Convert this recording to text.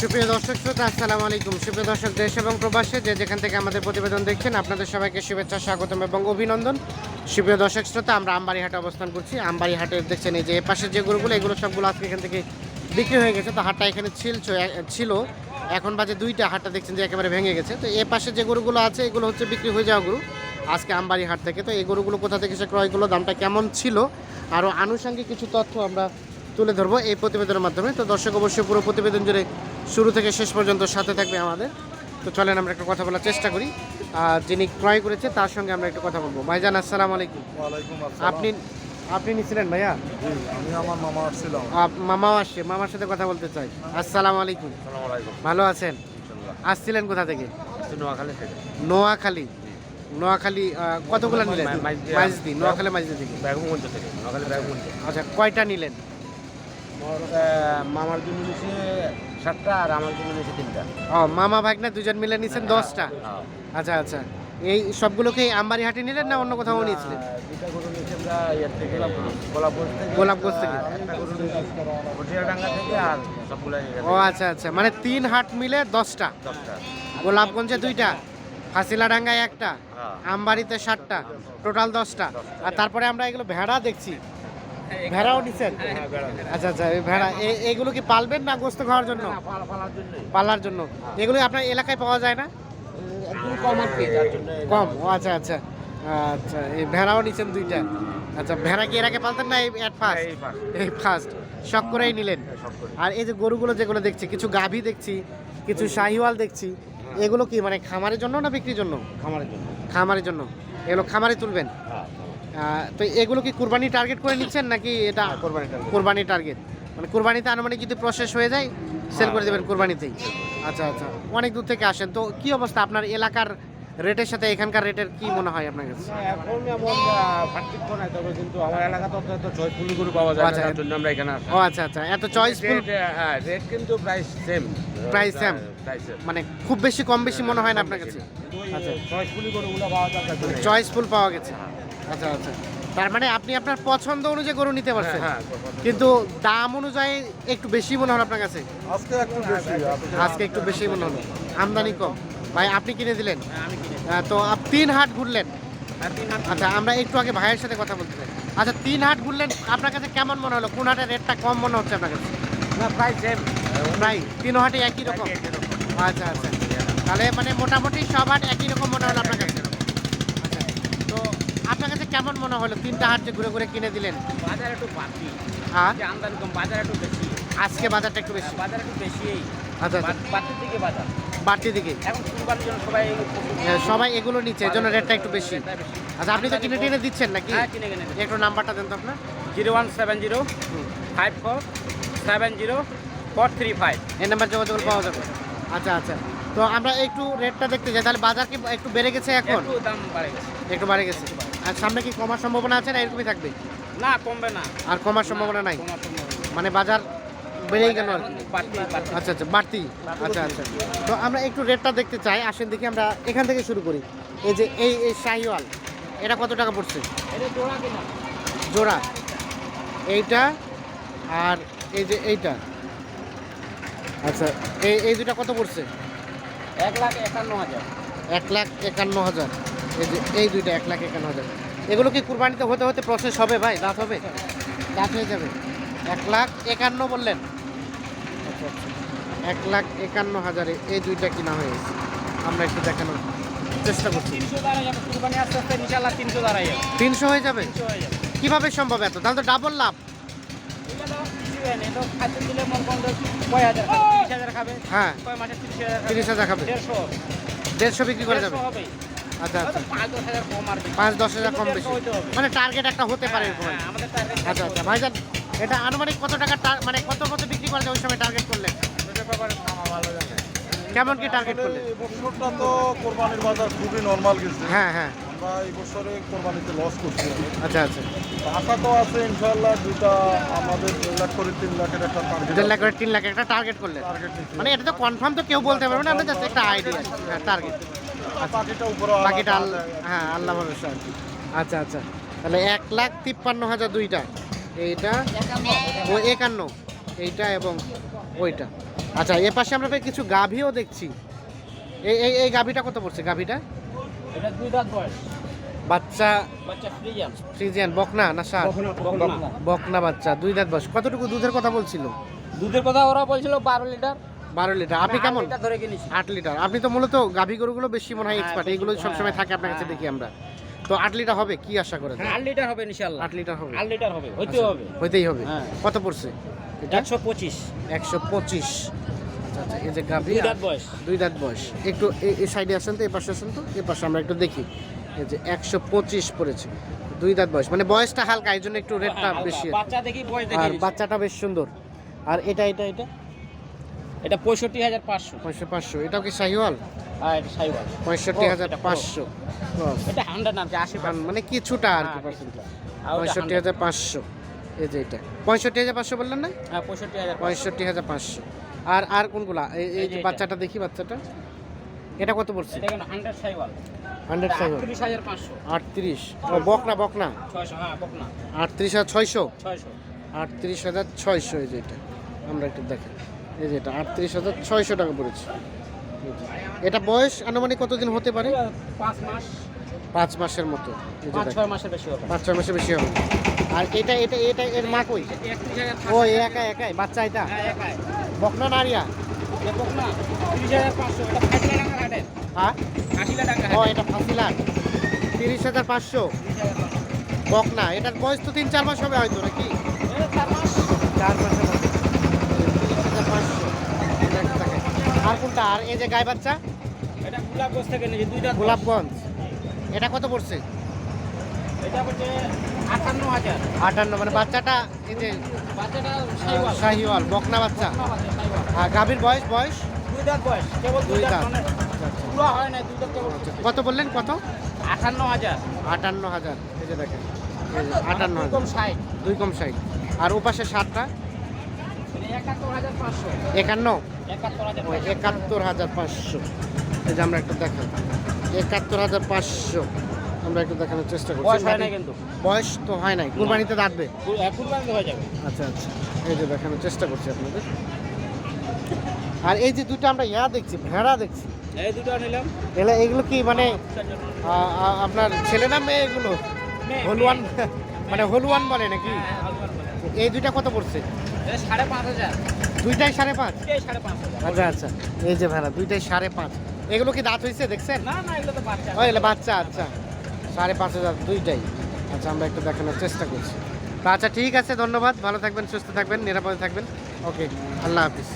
সুপ্রিয় দর্শক শ্রোতা, আসসালামু আলাইকুম। সুপ্রিয় দর্শক, দেশ এবং প্রবাসে যে যেখান থেকে আমাদের প্রতিবেদন দেখছেন, আপনাদের সবাইকে শুভেচ্ছা, স্বাগতম এবং অভিনন্দন। সুপ্রিয় দর্শক শ্রোতা, আমরা আমবাড়ি হাটে অবস্থান করছি। আমবাড়ি হাটের দেখছেন এই যে এ পাশের যে গরুগুলো, এগুলো সবগুলো আজকে এখান থেকে বিক্রি হয়ে গেছে। তো হাটটা এখানে ছিল ছিল। এখন বাজে দুইটা, হাটটা দেখছেন যে একেবারে ভেঙে গেছে। তো এ পাশে যে গরুগুলো আছে, এগুলো হচ্ছে বিক্রি হয়ে যাওয়া গরু আজকে আমবাড়ি হাট থেকে। তো এই গরুগুলো কোথা থেকে সে ক্রয় করল, দামটা কেমন ছিল? আরও আনুষঙ্গিক কিছু তথ্য আমরা তুলে ধরবো এই প্রতিবেদনের মাধ্যমে। তো দর্শক অবশ্যই পুরো প্রতিবেদন জুড়ে শুরু থেকে শেষ পর্যন্ত সাথে থাকবে আমাদের। তো চলেন আমরা একটু কথা বলার চেষ্টা করি। আর যিনি ক্রয় করেছে তার সঙ্গে আমরা একটু কথা বলব। ভাইজান আসসালাম আলাইকুম। আপনি আপনি নিছিলেন ভাইয়া? আমি আমার মামা আসছিলাম। মামাও আসছে মামার সাথে কথা বলতে চাই। আসসালামু আলাইকুম। ভালো আছেন? আসছিলেন কোথা থেকে? নোয়াখালী থেকে। নোয়াখালী। নোয়াখালী কতগুলো নিলেন? মাইজদি- নোয়াখালী মাইজদি থেকে। থেকে। নোয়াখালী আচ্ছা কয়টা নিলেন? মামার জন্য নিয়েছে সাতটা আর আমার জন্য নিয়েছে তিনটা। ও মামা ভাগনা দুজন মিলে নিছেন দশটা? হ্যাঁ। আচ্ছা আচ্ছা। এই সবগুলোকে আমবাড়ি হাটে নিলেন না অন্য কোথাও নিয়েছিলেন? আহ, গরু নিয়েছি আমরা ইয়ের থেকে গোলাপগঞ্জ। থেকে গোলাপগঞ্জ থেকে। একটা গরু নিয়েছি থেকে আর সবগুলো ও আচ্ছা আচ্ছা। মানে তিন হাট মিলে দশটা? দশটা। গোলাপগঞ্জে দুইটা ফাঁসিলাডাঙ্গায় একটা হ্যাঁ। আমবাড়িতে সাতটা টোটাল দশটা। আর তারপরে আমরা এগুলো ভেড়া দেখছি। ভেড়াও নিছেন? হ্যাঁ, আচ্ছা আচ্ছা এই ভেড়া এগুলো কি পালবেন না গোস্ত খাওয়ার জন্য? পালার জন্য। এগুলো আপনার এলাকায় পাওয়া যায় না? কম আচ্ছা আচ্ছা। আচ্ছা এই ভেড়াও নিছেন দুইটা। আচ্ছা ভেড়া কি এর আগে পালতেন না এই এট ফার্স্ট এই ফার্স্ট শখ করেই নিলেন? আর এই যে গরুগুলো যেগুলো দেখছি কিছু গাভী দেখছি কিছু শাহিওয়াল দেখছি এগুলো কি মানে খামারের জন্য না বিক্রির জন্য? খামারের জন্য। খামারের জন্য। এগুলো খামারে তুলবেন? হ্যাঁ, তো এগুলো কি কুরবানি টার্গেট করে নিচ্ছেন নাকি এটা হ্যাঁ, কোরবানি টার্গেট মানে কুরবানিতে আনুমানিক যদি প্রসেস হয়ে যায় সেল করে দেবেন কুরবানিতেই। আচ্ছা আচ্ছা। অনেক দূর থেকে আসেন। তো কি অবস্থা আপনার এলাকার রেটের সাথে এখানকার রেটের কি মনে হয় আপনার কাছে? এখন এমন পার্থক্য নাই। তবে কিন্তু আমার এলাকা তো অত চয়েসফুল গরু পাওয়া যায় না, আচ্ছা। জন্য আমরা এখানে আসি। ও আচ্ছা আচ্ছা। এত চয়েসফুল হ্যাঁ, রেট কিন্তু প্রাইস সেম প্রাইস সেম মানে খুব বেশি কম বেশি মনে হয় না আপনার কাছে? আচ্ছা। চয়েসফুলি গরুগুলো পাওয়া যায় চয়েসফুল পাওয়া গেছে। আচ্ছা আচ্ছা। তার মানে আপনি আপনার পছন্দ অনুযায়ী গরু নিতে পারছেন? হ্যাঁ, হ্যাঁ, কিন্তু দাম অনুযায়ী একটু বেশি মনে হলো আপনার কাছে? আজকে একটু বেশি আজকে আজকে একটু বেশি মনে হলো আমদানি কম। ভাই আপনি কিনে দিলেন? হ্যাঁ, তো তিন হাট ঘুরলেন? আর তিন হাত আচ্ছা আমরা একটু আগে ভাইয়ের সাথে কথা বলতে চাই। আচ্ছা তিন হাট ঘুরলেন আপনার কাছে কেমন মনে হলো? কোন হাটের রেটটা কম মনে হচ্ছে আপনার কাছে? না প্রাইস সেম প্রায় তিন হাটে একই রকম। আচ্ছা আচ্ছা। তাহলে মানে মোটামুটি সব হাট একই রকম মনে হলো আপনার কাছে? আপনার কাছে কেমন মনে হলো? তিনটা হাট যে ঘুরে ঘুরে কিনে দিলেন? বাজার একটু বাড়তি। আর যে আমদানি কম বাজার একটু বেশি। আজকে বাজারটা একটু বেশি। বাজার একটু বেশি আচ্ছা আচ্ছা। বাড়তির দিকে বাজার। বাড়তি দিকে? এখন কুরবানির জন্য সবাই সবাই এগুলো নিচ্ছে জন্য রেটটা একটু বেশি। আচ্ছা আপনি তো কিনে টিনে দিচ্ছেন নাকি? হ্যাঁ কিনে কিনে একটু নাম্বারটা দেন তো আপনার। Zero one seven zero five four seven zero four three five. এই নাম্বার যোগাযোগ পাওয়া যাবে। আচ্ছা আচ্ছা। তো আমরা একটু রেটটা দেখতে চাই তাহলে বাজার কি একটু বেড়ে গেছে এখন? দাম বাড়ে গেছে। একটু বাড়ে গেছে। আর সামনে কি কমার সম্ভাবনা আছে না এরকমই থাকবে? না কমবে না। আর কমার সম্ভাবনা নাই। মানে বাজার বেড়েই গেল আর কি? আচ্ছা আচ্ছা বাড়তি? আচ্ছা আচ্ছা। তো আমরা একটু রেটটা দেখতে চাই আসেন দেখি আমরা এখান থেকে শুরু করি। এই যে এই এই শাহিওয়াল এটা কত টাকা পড়ছে? জোড়া জোড়া। এইটা আর এই যে এইটা। আচ্ছা এই এই দুটা কত পড়ছে? এক লাখ একান্ন হাজার। এক লাখ একান্ন হাজার। এই যে এই দুইটা এক লাখ একান্ন হাজার। এগুলো কি কুরবানিতে হতে হতে প্রসেস হবে ভাই? দাঁত হবে? দাঁত হয়ে যাবে। এক লাখ একান্ন বললেন? এক লাখ একান্ন হাজারে এই দুইটা কিনা হয়ে গেছে। আমরা একটু দেখানোর চেষ্টা করছি। তিনশো হয়ে যাবে? কীভাবে সম্ভব এত? তাহলে তো ডাবল লাভ। হয় তিরিশ হাজার খাবে? হ্যাঁ। দেড়শো। বিক্রি করে যাবে। আচ্ছা আচ্ছা। পাঁচ দশ হাজার কম পাঁচ দশ হাজার কম বেশি। মানে টার্গেট একটা হতে পারে এরকম হ্যাঁ, আচ্ছা আচ্ছা। ভাইজান এটা আনুমানিক কত টাকা মানে কত কত বিক্রি করা যায় ওই সময় টার্গেট করলে? আমার কেমন কি টার্গেট করলে? বছরটা তো কোরবানির বাজার খুবই নর্মাল গেছে। হ্যাঁ হ্যাঁ। আমরা এই বছরে কোরবানিতে লস করছি। আচ্ছা আচ্ছা। আশা তো আছে ইনশাল্লাহ দুটা আমাদের দেড় লাখ করে তিন লাখের একটা টার্গেট দেড় লাখ করে তিন লাখ একটা টার্গেট করলে। মানে এটা তো কনফার্ম তো কেউ বলতে পারবে না আমরা জাস্ট একটা আইডিয়া হ্যাঁ টার্গেট বাকিটা হ্যাঁ আল্লাহ ভরসা আর কি। আচ্ছা আচ্ছা। তাহলে এক লাখ তিপ্পান্ন হাজার দুইটা। এইটা ও একান্ন। এইটা এবং ওইটা। আচ্ছা এ পাশে আমরা কিছু গাভীও দেখছি। এই এই এই গাভীটা কত পড়ছে? গাভীটা? বাচ্চা ফ্রিজিয়ান। বকনা না সার বকনা বাচ্চা দুই দাঁত বয়স। কতটুকু দুধের কথা বলছিল? দুধের কথা ওরা বলছিল বারো লিটার। বারো লিটার আপনি কেমন? আট লিটার আপনি তো মূলত গাভী গরুগুলো বেশি মনে হয় হ্যাঁ, এক্সপার্ট বেশি, এইগুলো সবসময় হ্যাঁ, থাকে আপনার কাছে হ্যাঁ। দেখি আমরা। তো আট লিটার হবে কি আশা করেন? হ্যাঁ আট লিটার হবে ইনশাল্লাহ আট লিটার হবে। আট লিটার হবে হইতে আচ্ছা, হবে। হইতেই হবে। হ্যাঁ। কত পড়ছে একশো পঁচিশ। একশো পঁচিশ। আচ্ছা আচ্ছা এই যে গাভী দুই দাঁত বয়স। দুই দাঁত বয়স। একটু এই সাইডে আসেন তো এই পাশে আসেন তো এই পাশে আমরা একটু দেখি। এই যে একশো পঁচিশ পড়েছে দুই দাঁত বয়স। মানে বয়সটা হালকা এই জন্য একটু রেটটা বেশি বাচ্চা দেখি বয়স আর বাচ্চাটা বেশ সুন্দর। আর এটা এটা এটা? এটা পঁয়ষট্টি হাজার পাঁচশো। পঁয়ষট্টি পাঁচশো। এটাও কি শাহিওয়াল আর এটা সাইবার পঁয়ষট্টি হাজার এটা পাঁচশো। এটা হান্ড্রেড নাম আশি মানে কিছুটা আর কি হ্যাঁ, পঁয়ষট্টি হাজার পাঁচশো। এই যে এটা। পঁয়ষট্টি হাজার পাঁচশো বললেন না? হ্যাঁ পঁয়ষট্টি হাজার পঁয়ষট্টি হাজার পাঁচশো। আর আর কোনগুলা? এই যে বাচ্চাটা দেখি বাচ্চাটা। এটা কত পড়ছে? এটা হান্ড্রেড সাইবার হান্ড্রেড সেভেন আটত্রিশ হাজার পাঁচশো। আটত্রিশ। বকনা বকনা? ছয়শো হ্যাঁ বক না আটত্রিশ হাজার ছয়শো? ছয়শো। আটত্রিশ হাজার ছয়শো এই যে এটা। আমরা একটু দেখেন এই যে এটা আটত্রিশ হাজার ছয়শো টাকা পড়েছে। এটা বয়স আনুমানিক কতদিন হতে পারে? পাঁচ মাস। পাঁচ মাসের মতো। পাঁচ ছয় মাসের বেশি হবে। পাঁচ ছয় মাসের বেশি হবে। আর এটা এটা এটা এর মা কই? ও এই একাই একাই বাচ্চা এটা? হ্যাঁ একাই। বকনা নারিয়া হ্যাঁ? ও এটা ফাঁসিলাট তিরিশ হাজার পাঁচশো। বকনা। এটার বয়স তো তিন চার মাস হবে হয়তো নাকি? চার মাস চার মাসের মতো তিরিশ হাজার পাঁচশো এটা একটা দেখেন। আর কোনটা? আর এই যে গায়ে বাচ্চা? এটা গোলাপগঞ্জ থেকে নিয়েছি দুইটা গোলাপগঞ্জ এটা কত পড়ছে? এটা হচ্ছে আটান্ন হাজার। আটান্ন মানে বাচ্চাটা এই যে বাচ্চাটা শাহিওয়াল। বকনা বাচ্চা। আর গাভীর বয়স বয়স? দুই দাঁত বয়স কেবল দুই দাঁত। মানে পুরো হয় না দুই দাঁত কেবল কত বললেন কত? আটান্ন হাজার। আটান্ন হাজার এই যে দেখেন। আটান্ন হাজার। কম ষাট। দুই কম ষাট। আর ওপাশে সাতটা হাজার পাঁচশো। একান্ন? একাত্তর হাজার পাঁচশো। এই যে আমরা একটু দেখান একাত্তর হাজার পাঁচশো। আমরা একটু দেখানোর চেষ্টা করছি। বয়স কিন্তু। বয়স তো হয় নাই। কুরবানিতে হয়ে যাবে। আচ্ছা আচ্ছা। এই যে দেখানোর চেষ্টা করছি আপনাদের। আর এই যে দুটো আমরা ইয়া দেখছি ভেড়া দেখছি। এই দুটো নিলাম। এগুলো এগুলো কি মানে আপনার ছেলে না মেয়ে এগুলো? হলুয়ান মানে হলুয়ান বলে নাকি? হ্যাঁ, বলে। এই দুইটা কত পড়ছে? সাড়ে পাঁচ হাজার। দুইটাই সাড়ে পাঁচ? সাড়ে পাঁচ আচ্ছা আচ্ছা। এই যে ভাড়া দুইটাই সাড়ে পাঁচ। এগুলো কি দাঁত হয়েছে দেখছেন? না না এগুলো তো বাচ্চা। ও এগুলো বাচ্চা আচ্ছা। সাড়ে পাঁচ হাজার দুইটাই। আচ্ছা আমরা একটু দেখানোর চেষ্টা করছি। আচ্ছা ঠিক আছে ধন্যবাদ। ভালো থাকবেন সুস্থ থাকবেন নিরাপদে থাকবেন। ওকে আল্লাহ হাফিজ।